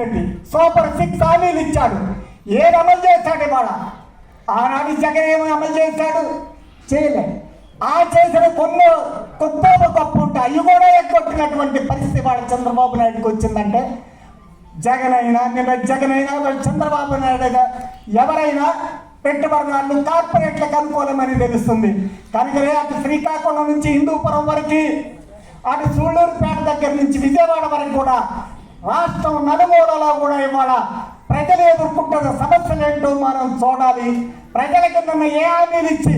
Reddy super six హామీలు ఇచ్చాడు. ఏది అమలు చేస్తాడు ఇవాళ? ఆనాడు జగన్ ఏమి అమలు చేశాడు చేయలే. ఆ చేసిన కొన్ని కొత్త గొప్ప ఉంటాయి అవి కూడా ఎగ్గొట్టినటువంటి పరిస్థితి వాళ్ళ చంద్రబాబు నాయుడుకి వచ్చిందంటే జగన్ అయినా నిన్న జగన్ అయినా చంద్రబాబు నాయుడు ఎవరైనా పెట్టుబడిదారులు కార్పొరేట్లకు అనుకూలమని తెలుస్తుంది. కనుకనే అటు శ్రీకాకుళం నుంచి హిందూపురం వరకు అటు సూళ్ళూరుపేట దగ్గర నుంచి విజయవాడ వరకు కూడా రాష్ట్రం నలుమూలలో కూడా ఇవాళ ప్రజలు ఎదుర్కొంటున్న సమస్యలు ఏంటో మనం చూడాలి. ప్రజల కింద ఏ హామీలు ఇచ్చి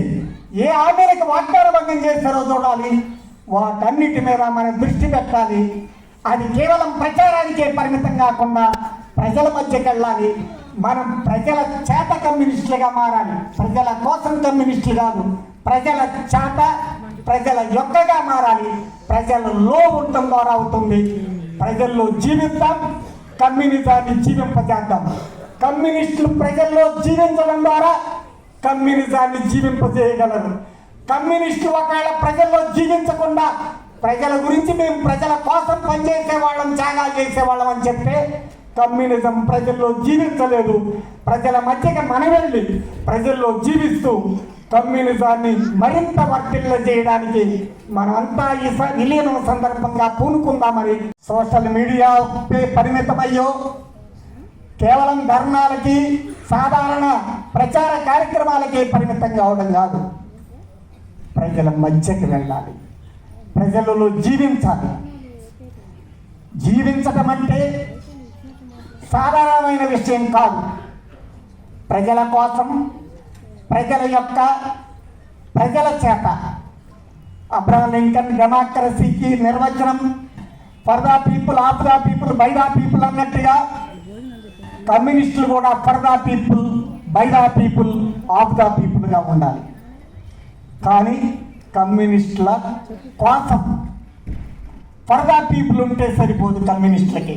ఏ హామీలకు వాగ్దాన భంగం చేశారో చూడాలి. వాటన్నిటి మీద మనం దృష్టి పెట్టాలి. అది కేవలం ప్రచారానికే పరిమితం కాకుండా ప్రజల మధ్యకి వెళ్ళాలి. మనం ప్రజల చేత కమ్యూనిస్టులుగా మారాలి. ప్రజల కోసం కమ్యూనిస్టులు కాదు ప్రజల చేత ప్రజల యొక్కగా మారాలి. ప్రజల లో ఉండటం ద్వారా అవుతుంది ప్రజల్లో జీవిద్దాం కమ్యూనిజాన్ని జీవింపజేద్దాం. కమ్యూనిస్టులు ప్రజల్లో జీవించడం ద్వారా కమ్యూనిజాన్ని జీవింపజేయగలరు. కమ్యూనిస్టులు ఒకవేళ ప్రజల్లో జీవించకుండా ప్రజల గురించి మేము ప్రజల కోసం పనిచేసే వాళ్ళం త్యాగాలు చేసేవాళ్ళం అని చెప్తే కమ్యూనిజం ప్రజల్లో జీవించలేదు. ప్రజల మధ్యకి మన వెళ్ళి ప్రజల్లో జీవిస్తూ కమ్యూనిజాన్ని మరింత వర్తిల్ల చేయడానికి మనమంతా ఈ స- విలీనం సందర్భంగా పూనుకుందామని సోషల్ మీడియా పరిమితమయ్యో. కేవలం ధర్నాలకి సాధారణ ప్రచార కార్యక్రమాలకి పరిమితం కావడం కాదు. ప్రజల మధ్యకి వెళ్ళాలి. ప్రజలలో జీవించాలి. జీవించటం అంటే సాధారణమైన విషయం కాదు. ప్రజల కోసం ప్రజల యొక్క ప్రజల చేత అబ్రహం లింకన్ డెమోక్రసీకి నిర్వచనం for the people of the people by the people అన్నట్టుగా కమ్యూనిస్టులు కూడా for the people by the people of the పీపుల్గా ఉండాలి. కానీ కమ్యూనిస్టుల కోసం ఫర్ ద పీపుల్ ఉంటే సరిపోదు కమ్యూనిస్టులకి.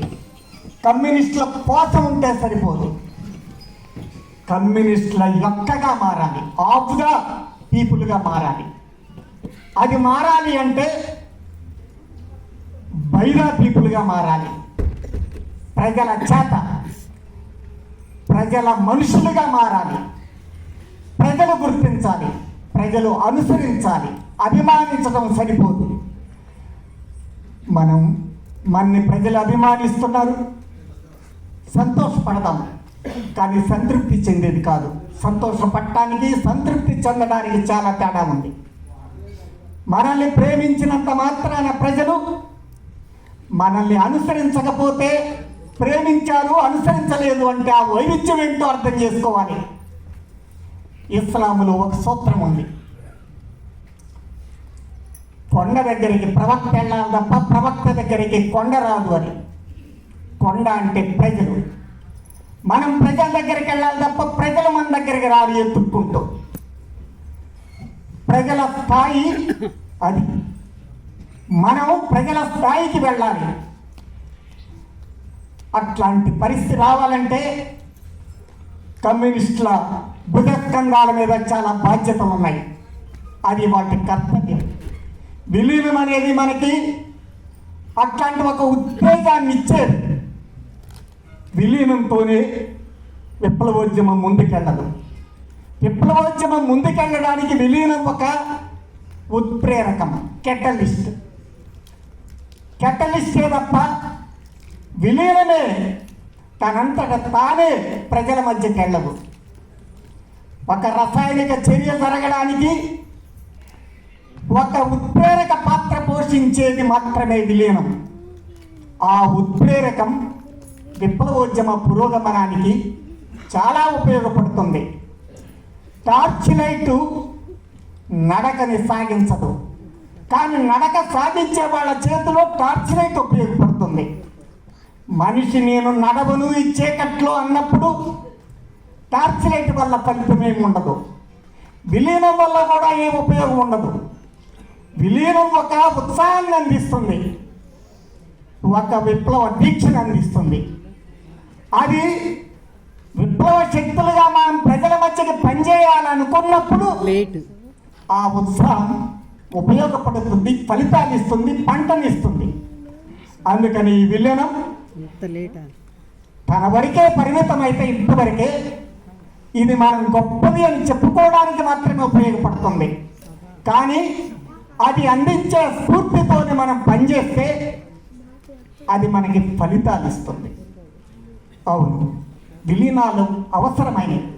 కమ్యూనిస్టుల కోసం ఉంటే సరిపోదు. కమ్యూనిస్టుల యొక్కగా మారాలి. ఆఫ్ ద పీపుల్గా మారాలి. అది మారాలి అంటే బైరా పీపుల్గా మారాలి. ప్రజల చేత ప్రజల మనుషులుగా మారాలి. ప్రజలు గుర్తించాలి ప్రజలు అనుసరించాలి అభిమానించడం సరిపోదు. మనం మన్ని ప్రజలు అభిమానిస్తున్నారు. సంతోషపడదాం కానీ సంతృప్తి చెందేది కాదు. సంతోషపడటానికి సంతృప్తి చెందడానికి చాలా తేడా ఉంది. మనల్ని ప్రేమించినంత మాత్రాన ప్రజలు మనల్ని అనుసరించకపోతే ప్రేమించారు అనుసరించలేదు అంటే ఆ వైవిధ్యం ఏంటో అర్థం చేసుకోవాలి. ఇస్లాములో ఒక సూత్రం ఉంది. కొండ దగ్గరికి ప్రవక్త వెళ్ళాలి తప్ప ప్రవక్త దగ్గరికి కొండ రాదు అని. కొండ అంటే ప్రజలు. మనం ప్రజల దగ్గరికి వెళ్ళాలి తప్ప ప్రజలు మన దగ్గరికి రాదు ఎత్తుక్కుంటూ. ప్రజల స్థాయి అది. మనం ప్రజల స్థాయికి వెళ్ళాలి. అట్లాంటి పరిస్థితి రావాలంటే కమ్యూనిస్టుల భుజస్కంధాల మీద చాలా బాధ్యతలు ఉన్నాయి. అది వాటి కర్తవ్యం. విలీనం అనేది మనకి అట్లాంటి ఒక ఉద్వేగాన్ని ఇచ్చేది. విలీనంతోనే విప్లవోద్యమం ముందుకెళ్ళదు. విప్లవోద్యమం ముందుకెళ్ళడానికి విలీనం ఒక ఉత్ప్రేరకం కెటలిస్ట్ కెటలిస్టే తప్ప విలీనమే తనంతట తానే ప్రజల మధ్యకి వెళ్ళదు ఒక రసాయనిక చర్య జరగడానికి ఒక ఉత్ప్రేరక పాత్ర పోషించేది మాత్రమే విలీనం. ఆ ఉత్ప్రేరకం విప్లవోద్యమ పురోగమనానికి చాలా ఉపయోగపడుతుంది. టార్చ్ లైటు నడకని సాగించదు. కానీ నడక సాగించే వాళ్ళ చేతిలో టార్చ్ లైట్ ఉపయోగపడుతుంది. మనిషి నేను నడవను ఈ చీకట్లో అన్నప్పుడు టార్చ్ లైట్ వల్ల ఫలితం ఏమి ఉండదు. విలీనం వల్ల కూడా ఏం ఉపయోగం ఉండదు. విలీనం ఒక ఉత్సాహాన్ని అందిస్తుంది. ఒక విప్లవ దీక్షను అందిస్తుంది. అది విప్లవ శక్తులుగా మనం ప్రజల మధ్యకి పనిచేయాలనుకున్నప్పుడు లేట్. ఆ ఉత్సాహం ఉపయోగపడుతుంది ఫలితాన్ని ఇస్తుంది పంటనిస్తుంది అందుకని ఈ విలీనం తన వరకే పరిమితమైతే ఇంతవరకే ఇది మనం గొప్పది అని చెప్పుకోవడానికి మాత్రమే ఉపయోగపడుతుంది. కానీ అది అందించే స్ఫూర్తితోని మనం పనిచేస్తే అది మనకి ఫలితాలు ఇస్తుంది. అవును. విలీనాలు అవసరమైనవి.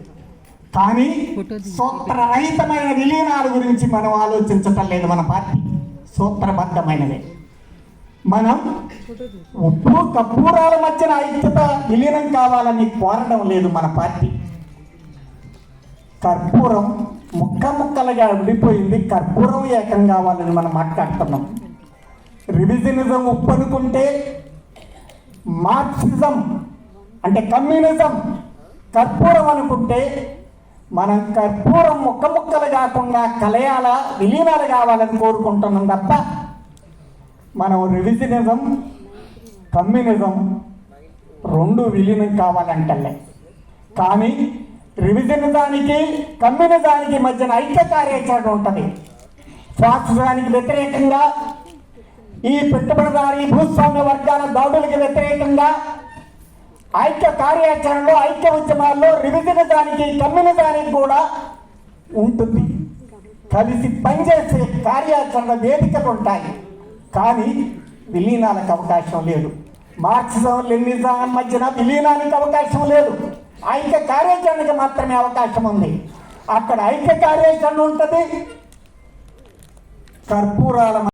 కానీ సూత్రరహితమైన విలీనాల గురించి మనం ఆలోచించటం లేదు మన పార్టీ. సూత్రబద్ధమైనదే. మనం ఉప్పు కర్పూరాల మధ్యన ఐక్యత విలీనం కావాలని కోరడం లేదు మన పార్టీ. కర్పూరం ముక్క ముక్కలుగా విడిపోయింది. కర్పూరం ఏకం కావాలని మనం మాట్లాడుతున్నాం. రివిజనిజం ఉప్పు అనుకుంటే మార్క్సిజం అంటే కమ్యూనిజం. కర్పూరం అనుకుంటే మనం కర్పూరం ముక్క ముక్కలు కాకుండా కలయాల విలీనాలు కావాలని కోరుకుంటున్నాం తప్ప మనం రివిజనిజం కమ్యూనిజం రెండు విలీనం కావాలంటలే. కానీ రివిజనిజానికి కమ్యూనిజానికి మధ్యన ఐక్య కార్యాచరణ ఉంటుంది. ఫాసిజానికి వ్యతిరేకంగా ఈ పెట్టుబడిదారి భూస్వామ్య వర్గాల దాడులకు వ్యతిరేకంగా ఐక్య కార్యాచరణలో ఐక్య ఉద్యమాల్లో రివిజనిజానికి కమ్యూనిజానికి కూడా ఉంటుంది. కలిసి పనిచేసే కార్యాచరణ వేదికలు ఉంటాయి. కానీ విలీనాలకు అవకాశం లేదు. మార్క్సిజం లెనిజం మధ్యన విలీనానికి అవకాశం లేదు. ఐక్య కార్యాచరణకి మాత్రమే అవకాశం ఉంది. అక్కడ ఐక్య కార్యాచరణ ఉంటుంది. కర్పూరాల